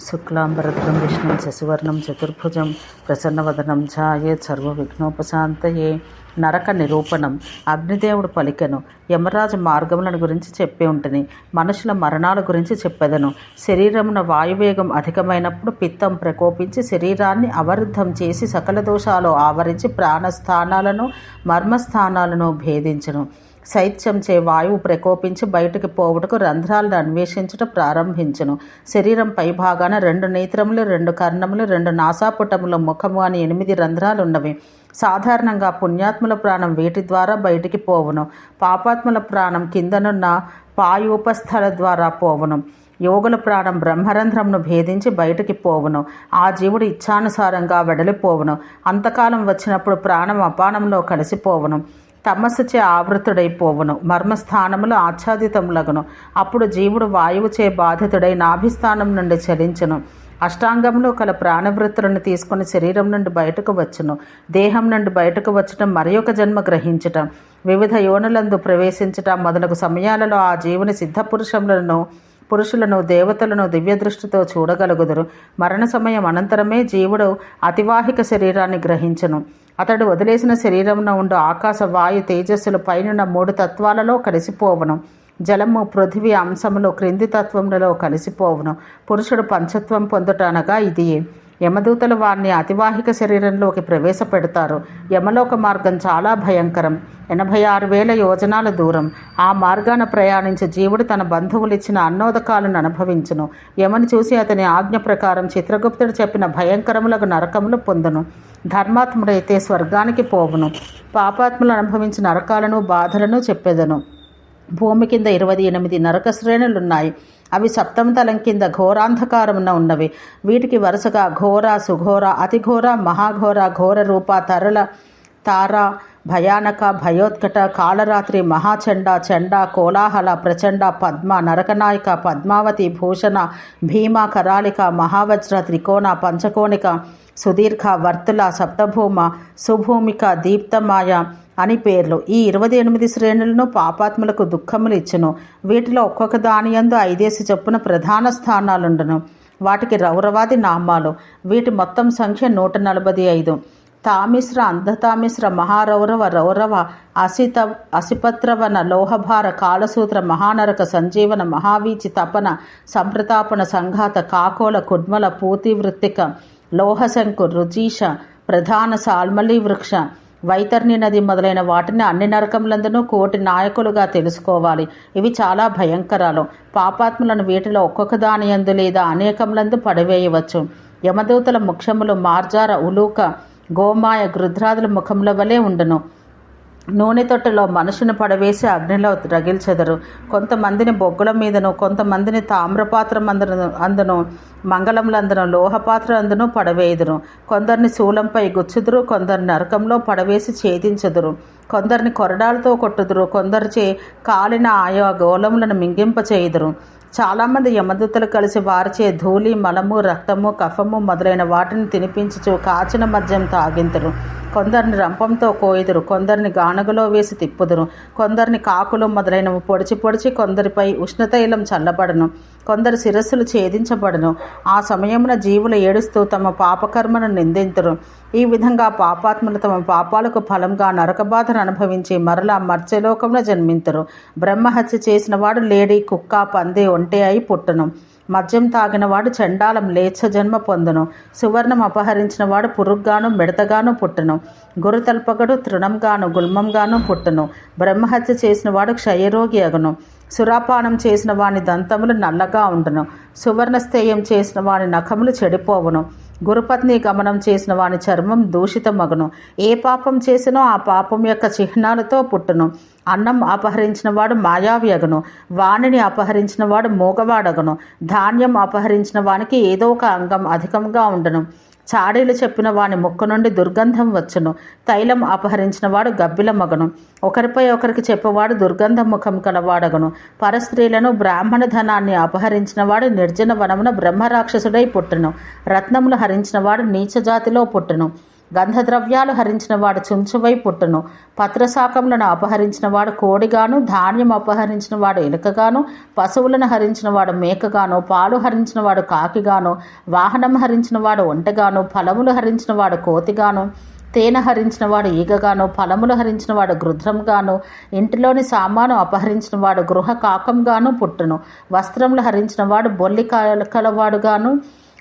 శుక్లాంబరద్రం విష్ణుం శశివర్ణం చతుర్భుజం ప్రసన్నవదనం ఛాయేత్ సర్వవిఘ్నోపశాంతయే. నరక నిరూపణం. అగ్నిదేవుడు పలికెను. యమరాజు మార్గములను గురించి చెప్పి ఉంటుంది మనుషుల మరణాల గురించి చెప్పెదను. శరీరమున వాయువేగం అధికమైనప్పుడు పిత్తం ప్రకోపించి శరీరాన్ని అవరుద్ధం చేసి సకల దోషాలు ఆవరించి ప్రాణస్థానాలను మర్మస్థానాలను భేదించను. శైత్యంచే వాయువు ప్రకోపించి బయటికి పోవుటకు రంధ్రాలను అన్వేషించుట ప్రారంభించును. శరీరం పైభాగాన రెండు నేత్రములు రెండు కర్ణములు రెండు నాసాపుటములు ముఖము అని ఎనిమిది రంధ్రాలు ఉన్నవి సాధారణంగా పుణ్యాత్ముల ప్రాణం వీటి ద్వారా బయటికి పోవును. పాపాత్ముల ప్రాణం కిందనున్న పాయూపస్థల ద్వారా పోవును. యోగుల ప్రాణం బ్రహ్మరంధ్రంను భేదించి బయటికి పోవును. ఆ జీవుడు ఇచ్ఛానుసారంగా వెడలిపోవును. అంతకాలం వచ్చినప్పుడు ప్రాణం అపానంలో కలిసిపోవును. తమస్సుచే ఆవృతుడైపోవును. మర్మస్థానములు ఆచ్ఛాదితములగును. అప్పుడు జీవుడు వాయువుచే బాధితుడై నాభిస్థానం నుండి చలించును. అష్టాంగంలో కల ప్రాణవృత్తులను తీసుకుని శరీరం నుండి బయటకు వచ్చును. దేహం నుండి బయటకు వచ్చటం మరి ఒక జన్మ గ్రహించటం. వివిధ యోనులందు ప్రవేశించటం మొదలగు సమయాలలో ఆ జీవుని సిద్ధపురుషములను పురుషులను దేవతలను దివ్య దృష్టితో చూడగలుగుదురు. మరణ సమయం అనంతరమే జీవుడు అతివాహిక శరీరాన్ని గ్రహించను. అతడు వదిలేసిన శరీరంలో ఉండు ఆకాశ వాయు తేజస్సులు పైనున్న మూడు తత్వాలలో కలిసిపోవను. జలము పృథివీ అంశములు క్రింది తత్వములలో కలిసిపోవును. పురుషుడు పంచత్వం పొందుట అనగా ఇది యమదూతలు వారిని అతివాహిక శరీరంలోకి ప్రవేశపెడతారు. యమలోక మార్గం చాలా భయంకరం. ఎనభై ఆరు వేల యోజనాల దూరం. ఆ మార్గాన ప్రయాణించి జీవుడు తన బంధువులు ఇచ్చిన అన్నోదకాలను అనుభవించును. యమని చూసి అతని ఆజ్ఞ ప్రకారం చిత్రగుప్తుడు చెప్పిన భయంకరములకు నరకములు పొందును. ధర్మాత్ముడైతే స్వర్గానికి పోవును. పాపాత్ములు అనుభవించిన నరకాలను బాధలను చెప్పెదను. భూమి కింద ఇరవై ఎనిమిది నరక శ్రేణులున్నాయి. అవి సప్తమ తలం కింద ఘోరాంధకారమున ఉన్నవి. వీటికి వరుసగా ఘోర సుఘోర అతిఘోర మహాఘోర ఘోర రూప తరల తార భయానక భయోత్కట కాళరాత్రి మహాచండ చండ కోలాహల ప్రచండ పద్మ నరకనాయక పద్మావతి భూషణ భీమ కరాళిక మహావజ్ర త్రికోణ పంచకోణిక సుదీర్ఘ వర్తుల సప్తభూమ సుభూమిక దీప్తమాయ అని పేర్లు. ఈ ఇరవై ఎనిమిది శ్రేణులను పాపాత్ములకు దుఃఖములు ఇచ్చును. వీటిలో ఒక్కొక్క దానియందు ఐదేసి చొప్పున ప్రధాన స్థానాలుండును. వాటికి రౌరవాది నామాలు. వీటి మొత్తం సంఖ్య నూట నలభై ఐదు. తామిశ్ర అంధతామిశ్ర మహారౌరవ రౌరవ అసిత అసిపత్రవన లోహభార కాలసూత్ర మహానరక సంజీవన మహావీచి తపన సంప్రతాపన సంఘాత కాకోల కుడ్మల పూతివృత్తిక లోహశంకు రుజీష ప్రధాన సాల్మలి వృక్ష వైతర్ణి నది మొదలైన వాటిని అన్ని నరకములందునూ కోటి నాయకులుగా తెలుసుకోవాలి. ఇవి చాలా భయంకరాలు. పాపాత్ములను వీటిలో ఒక్కొక్క దాని యందు లేదా అనేకములందు పడవేయవచ్చు. యమదూతల ముఖ్యములు మార్జార ఉలూక గోమాయ గృధ్రాదుల ముఖముల వలె ఉండును. నూనె తొట్టెలో మనుషుని పడవేసి అగ్నిలో రగిల్చెదరు. కొంతమందిని బొగ్గుల మీదను కొంతమందిని తామ్రపాత్రం అందును అందును మంగళములందును లోహపాత్ర అందును పడవేయుదురు. కొందరిని శూలంపై గుచ్చుదురు కొందరిని నరకంలో పడవేసి ఛేదించుదురు. కొందరిని కొరడాలతో కొట్టుదురు కొందరిచే కాలిన ఆయా గోళములను మింగింపచేయుదురు. చాలామంది యమదూతలు కలిసి వారిచే ధూళి మలము రక్తము కఫము మొదలైన వాటిని తినిపించుచు కాచిన మద్యం తాగింతురు. కొందరిని రంపంతో కోయుదురు కొందరిని గానుగలో వేసి తిప్పుదురు కొందరిని కాకులు మొదలైనవి పొడిచి పొడిచి కొందరిపై ఉష్ణతైలం చల్లబడను కొందరి శిరస్సులు ఛేదించబడను. ఆ సమయమున జీవులు ఏడుస్తూ తమ పాపకర్మను నిందింతురు. ఈ విధంగా పాపాత్ములు తమ పాపాలకు ఫలంగా నరకబాధను అనుభవించి మరలా మర్త్యలోకంలో జన్మింతురు. బ్రహ్మహత్య చేసిన వాడు లేడీ కుక్క పంది ఒంటె అయి పుట్టును. మద్యం తాగినవాడు చండాలం లేచ జన్మ పొందును. సువర్ణం అపహరించిన వాడు పురుగ్గాను మిడతగాను పుట్టును. గురుతల్పగడు తృణంగాను గుల్మంగాను పుట్టును. బ్రహ్మహత్య చేసిన వాడు క్షయరోగి అగును. సురాపానం చేసిన వాని దంతములు నల్లగా ఉండును. సువర్ణస్థేయం చేసిన వాని నఖములు చెడిపోవును. గురుపత్ని గమనం చేసిన వాని చర్మం దూషితమగును ఏ పాపం చేసినో ఆ పాపం యొక్క చిహ్నాలతో పుట్టును. అన్నం అపహరించిన వాడు మాయావ్యగును. వాణిని అపహరించిన వాడు మూగవాడగును. ధాన్యం అపహరించిన వానికి ఏదో ఒక అంగం అధికంగా ఉండను. చాడీలు చెప్పిన వాని ముక్కు నుండి దుర్గంధం వచ్చును. తైలం అపహరించిన వాడు గబ్బిల మగను. ఒకరిపై ఒకరికి చెప్పేవాడు దుర్గంధ ముఖం కలవాడగను. పరస్త్రీలను బ్రాహ్మణ ధనాన్ని అపహరించిన వాడు నిర్జన వనమున బ్రహ్మరాక్షసుడై పుట్టును. రత్నములు హరించిన వాడు నీచ జాతిలో పుట్టును. గంధద్రవ్యాలు హరించిన వాడు చుంచువై పుట్టును. పత్రశాకములను అపహరించిన వాడు కోడిగాను ధాన్యం అపహరించిన వాడు ఎలుకగాను పశువులను హరించిన వాడు మేకగాను పాలు హరించిన వాడు కాకిగాను వాహనం హరించిన వాడు ఒంటగాను ఫలములు హరించిన వాడు కోతిగాను తేనె హరించిన వాడు ఈగగాను ఫలములు హరించిన వాడు గృధ్రంగాను ఇంటిలోని సామాను అపహరించిన వాడు గృహ కాకంగాను పుట్టును. వస్త్రములు హరించిన వాడు బొల్లి కలవాడుగాను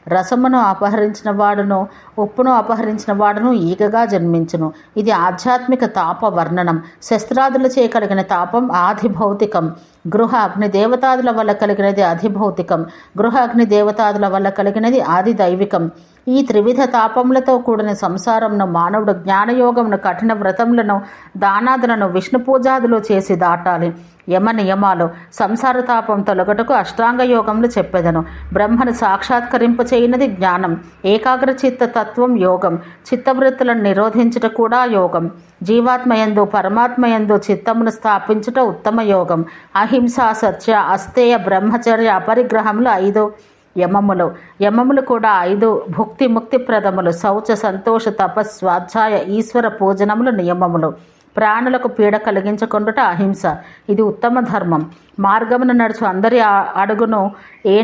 రసమును అపహరించిన వాడును ఉప్పును అపహరించిన వాడును ఈగగా జన్మించును. ఇది ఆధ్యాత్మిక తాప వర్ణనం శస్త్రాదులు చేయగలిగిన తాపం ఆధిభౌతికం. గృహ అగ్ని దేవతాదుల వల్ల కలిగినది అధిభౌతికం. గృహ అగ్ని దేవతాదుల వల్ల కలిగినది ఆది దైవికం ఈ త్రివిధ తాపములతో కూడిన సంసారంను మానవుడు జ్ఞానయోగమును కఠిన వ్రతములను దానాదులను విష్ణు పూజాదులు చేసి దాటాలి. యమ నియమాలు సంసార తాపం తొలగటకు అష్టాంగ యోగములు చెప్పెదను. బ్రహ్మను సాక్షాత్కరింప చేయనది జ్ఞానం. ఏకాగ్రచిత్త తత్వం యోగం. చిత్తవృత్తులను నిరోధించుట కూడా యోగం. జీవాత్మయందు పరమాత్మయందు చిత్తమును స్థాపించుట ఉత్తమ యోగం. అహింస సత్య అస్తేయ బ్రహ్మచర్య అపరిగ్రహములు ఐదు. యమములు. యమములు కూడా ఐదు భుక్తి ముక్తిప్రదములు. శౌచ సంతోష తపస్ ఈశ్వర పూజనములు నియమములు. ప్రాణులకు పీడ కలిగించకుండుట అహింస. ఇది ఉత్తమ ధర్మం. మార్గమును నడుచు అందరి అడుగును ఏ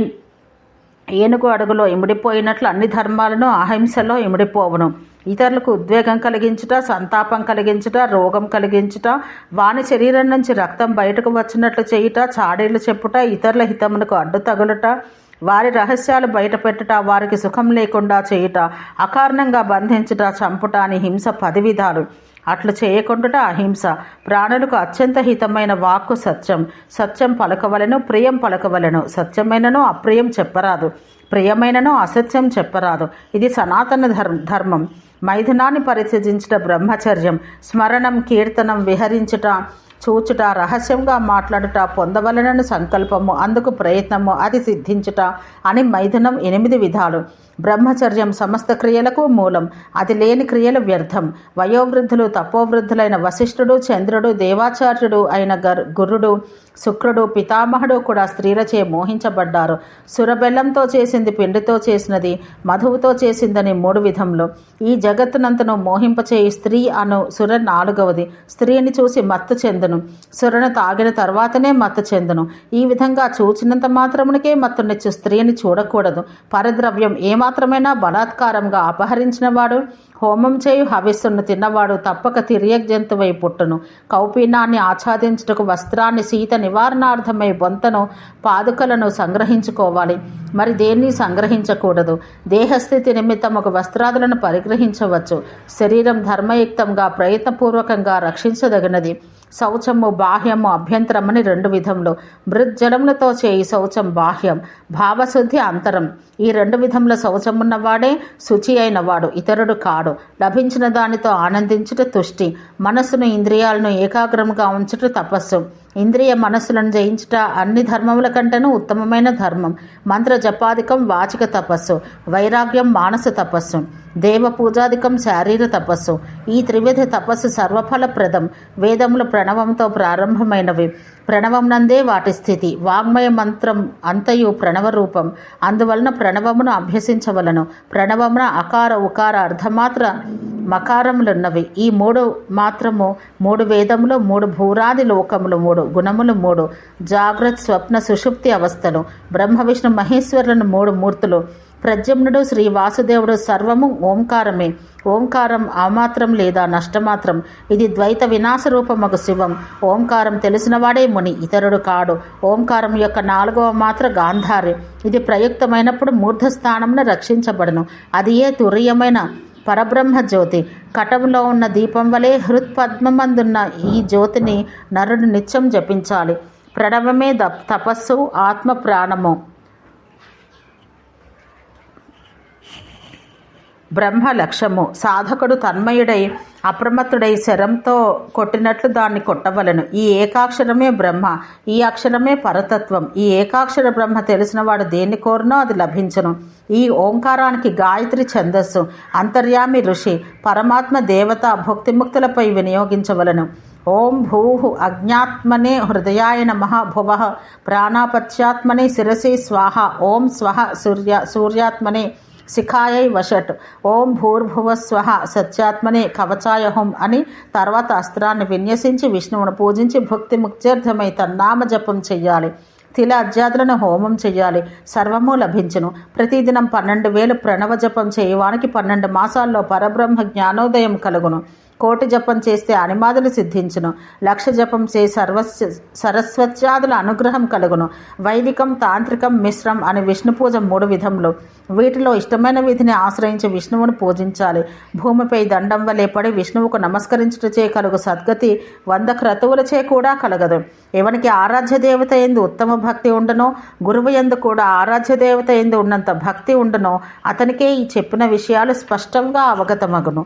ఏనుగు అడుగులో ఇమిడిపోయినట్లు అన్ని ధర్మాలను అహింసలో ఇమిడిపోవును. ఇతరులకు ఉద్వేగం కలిగించుట సంతాపం కలిగించుట రోగం కలిగించుట వాని శరీరం నుంచి రక్తం బయటకు వచ్చినట్లు చేయుట చాడీలు చెప్పుట ఇతరుల హితమునకు అడ్డు తగులుట వారి రహస్యాలు బయటపెట్టుట వారికి సుఖం లేకుండా చేయుట అకారణంగా బంధించుట చంపుట అని హింస పది విధాలు. అట్లు చేయకుండుట అహింస. ప్రాణులకు అత్యంత హితమైన వాక్కు సత్యం. సత్యం పలకవలను ప్రియం పలకవలను. సత్యమైనను అప్రియం చెప్పరాదు. ప్రియమైనను అసత్యం చెప్పరాదు. ఇది సనాతన ధర్మం. మైథునాన్ని పరిత్యజించుట బ్రహ్మచర్యం. స్మరణం కీర్తనం విహరించుట చూచుట రహస్యంగా మాట్లాడుట పొందవలనని సంకల్పము అందుకు ప్రయత్నము అది సిద్ధించుట అని మైథునం ఎనిమిది విధాలు. బ్రహ్మచర్యం సమస్త క్రియలకు మూలం అది లేని క్రియలు వ్యర్థం. వయోవృద్ధులు తపోవృద్ధులైన వశిష్ఠుడు చంద్రుడు దేవాచార్యుడు అయిన గర్ గురుడు శుక్రుడు పితామహుడు కూడా స్త్రీలచే మోహించబడ్డారు. సురబెల్లంతో చేసింది పిండితో చేసినది మధువుతో చేసిందని మూడు విధంలో ఈ జగత్తునంతను మోహింపచేయి స్త్రీ అను సుర నాలుగవది. స్త్రీని చూసి మత్తు చెందును సురను తాగిన తర్వాతనే మత్తు చెందును. ఈ విధంగా చూచినంత మాత్రమునికే మత్తునిచ్చు స్త్రీని చూడకూడదు. పరద్రవ్యం ఏమాత్రమైనా బలాత్కారంగా అపహరించినవాడు హోమం చేయు హవిస్సును తిన్నవాడు తప్పక తిరియక్ జంతువై పుట్టును. కౌపీనాన్ని ఆచ్ఛాదించుటకు వస్త్రాన్ని శీత నివారణార్థమై బొంతను పాదుకలను సంగ్రహించుకోవాలి. మరి దేన్ని సంగ్రహించకూడదు? దేహస్థితి నిమిత్తం ఒక వస్త్రాదులను పరిగ్రహించవచ్చు. శరీరం ధర్మయుక్తంగా ప్రయత్నపూర్వకంగా రక్షించదగినది. శౌచము బాహ్యము అభ్యంతరమని రెండు విధములు. మృజ్జలములతో చేయి శౌచం బాహ్యం. భావశుద్ధి అంతరం. ఈ రెండు విధముల శౌచమున్నవాడే శుచి అయినవాడు ఇతరుడు కాడు. లభించిన దానితో ఆనందించుట తుష్టి. మనస్సును ఇంద్రియాలను ఏకాగ్రముగా ఉంచుట తపస్సు. ఇంద్రియ మనస్సులను జయించుట అన్ని ధర్మముల కంటేనూ ఉత్తమమైన ధర్మం. మంత్ర జపాధికం వాచిక తపస్సు. వైరాగ్యం మానస తపస్సు. దేవ పూజాధికం శారీర తపస్సు. ఈ త్రివిధ తపస్సు సర్వఫలప్రదం. వేదముల ప్రణవంతో ప్రారంభమైనవి. ప్రణవం నందే వాటి స్థితి. వాగ్మయ మంత్రం అంతయు ప్రణవ రూపం అందువలన ప్రణవమును అభ్యసించవలను. ప్రణవమున అకార ఉకార అర్ధమాత్ర మకారములున్నవి. ఈ మూడు మాత్రము మూడు వేదములు మూడు భూరాది లోకములు మూడు గుణములు మూడు జాగ్రత్త స్వప్న సుషుప్తి అవస్థలు. బ్రహ్మ విష్ణు మహేశ్వరులను మూడు మూర్తులు. ప్రద్యుమ్నుడు శ్రీ వాసుదేవుడు సర్వము ఓంకారమే. ఓంకారం ఆమాత్రం లేదా నష్టమాత్రం ఇది ద్వైత వినాశ రూపమగు శివం. ఓంకారం తెలిసినవాడే ముని ఇతరుడు కాడు. ఓంకారం యొక్క నాలుగవ మాత్ర గాంధారి. ఇది ప్రయుక్తమైనప్పుడు మూర్ధస్థానంను రక్షించబడును. అది ఏ తురీయమైన పరబ్రహ్మ జ్యోతి కటంలో ఉన్న దీపం వలె హృత్పద్మందున్న ఈ జ్యోతిని నరుడు నిత్యం జపించాలి. ప్రణవమే ద తపస్సు ఆత్మ ప్రాణము బ్రహ్మ లక్ష్యము సాధకుడు తన్మయుడై అప్రమత్తుడై శరంతో కొట్టినట్లు దాన్ని కొట్టవలను. ఈ ఏకాక్షరమే బ్రహ్మ ఈ అక్షరమే పరతత్వం. ఈ ఏకాక్షర బ్రహ్మ తెలిసినవాడు దేన్ని కోరినో అది లభించను. ఈ ఓంకారానికి గాయత్రి ఛందస్సు అంతర్యామి ఋషి పరమాత్మ దేవత భక్తిముక్తులపై వినియోగించవలను. ఓం భూ అజ్ఞాత్మనే హృదయాయ నమ భువ ప్రాణాపత్యాత్మనే శిరసి స్వాహ ఓం స్వహ సూర్య సూర్యాత్మనే శిఖాయై వషట్ ఓం భూర్భువ స్వహ సత్యాత్మనే కవచాయ హోం అని తర్వాత అస్త్రాన్ని విన్యసించి విష్ణువును పూజించి భక్తి ముక్త్యర్థమై తన్నామ జపం చెయ్యాలి. తిల అధ్యాతులను హోమం చేయాలి సర్వము లభించును. ప్రతిదినం పన్నెండు వేలు ప్రణవ జపం చేయవానికి పన్నెండు మాసాల్లో పరబ్రహ్మ జ్ఞానోదయం కలుగును. కోటి జపం చేస్తే అనిమాదులు సిద్ధించును. లక్ష జపం చే సర్వస్ సరస్వత్యాదుల అనుగ్రహం కలుగును. వైదికం తాంత్రికం మిశ్రం అని విష్ణు పూజ మూడు విధములు. వీటిలో ఇష్టమైన విధిని ఆశ్రయించి విష్ణువును పూజించాలి. భూమిపై దండం వలె పడి విష్ణువుకు నమస్కరించుటచే కలుగు సద్గతి వంద క్రతువులచే కూడా కలగదు. ఎవనికి ఆరాధ్య దేవత ఎందు ఉత్తమ భక్తి ఉండనో గురువు ఎందు కూడా ఆరాధ్య దేవత ఎందు ఉన్నంత భక్తి ఉండనో అతనికే ఈ చెప్పిన విషయాలు స్పష్టంగా అవగతమగును.